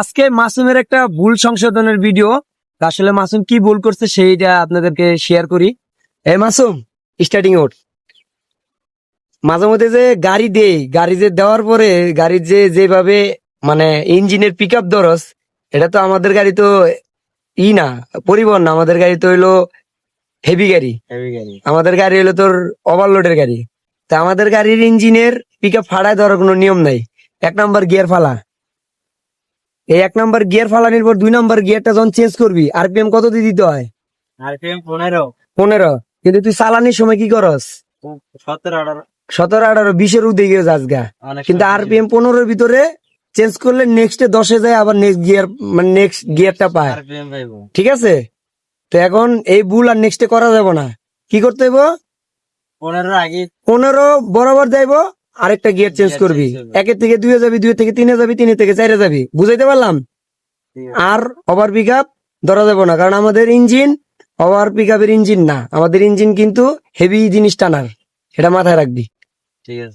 আজকে মাসুমের একটা ভুল সংশোধনের ভিডিও। আসলে মাসুম কি ভুল করছে সেইটা আপনাদেরকে শেয়ার করি। এই মাসুম স্টার্টিং ওট মাঝে মধ্যে যে গাড়ি দেই গাড়ি যে দেওয়ার পরে গাড়ির যে যেভাবে মানে ইঞ্জিনের পিক আপ দরস এটা তো আমাদের গাড়ি তো ই না পরিবহন না। আমাদের গাড়ি তো হইল হেভি গাড়ি। আমাদের গাড়ি হলো তোর ওভারলোডের গাড়ি। তা আমাদের গাড়ির ইঞ্জিনের পিক আপ ফাড়ায় দেওয়ার কোনো নিয়ম নাই। এক নম্বর গিয়ার ফালা। এই এক নাম্বার গিয়ার ফালানির পর দুই নাম্বার গিয়ারটা যখন চেঞ্জ করবি আরপিএম কত দিয়ে দিতে হয়? আরপিএম পনেরো। পনেরো। কিন্তু তুই চালানির সময় কি করস? সতেরো আঠারো। সতেরো আঠারো বিশের উদিকে যাস গা। কিন্তু আরপিএম পনেরোর ভিতরে চেঞ্জ করলে নেক্সট দশে যায় আবার নেক্সট গিয়ার মানে নেক্সট গিয়ারটা পায়। ঠিক আছে? তো এখন এই ভুল আর নেক্সটে করা যাবে না। কি করতে হইব? পনেরো আগে পনেরো বরাবর যাইব আরেকটা গিয়ার চেঞ্জ করবি। একের থেকে দুয়ে যাবি দুই থেকে তিনে যাবি তিনে থেকে চারে যাবি। বুঝাইতে পারলাম? আর ওভার পিক আপ ধরা যাবে না কারণ আমাদের ইঞ্জিন ওভার পিক আপের ইঞ্জিন না। আমাদের ইঞ্জিন কিন্তু হেভি জিনিস টানার এটা মাথায় রাখবি। ঠিক আছে।